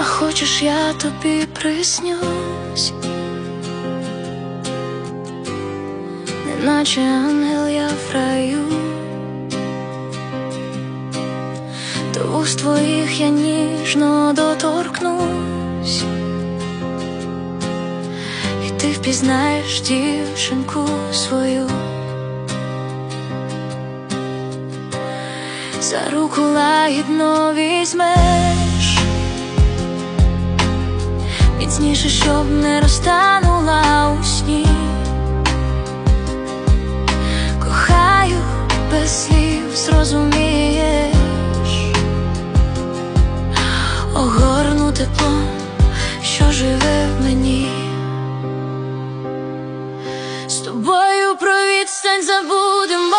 А хочеш, я тобі приснюсь, неначе ангел я в раю, до вуст твоїх я ніжно доторкнусь, і ти впізнаєш дівчинку свою. За руку лагідно візьмеш Міцніше, щоб не розтанула у сні Кохаю без слів, зрозумієш. Огорну теплом, що живе в мені. З тобою про відстань забудемо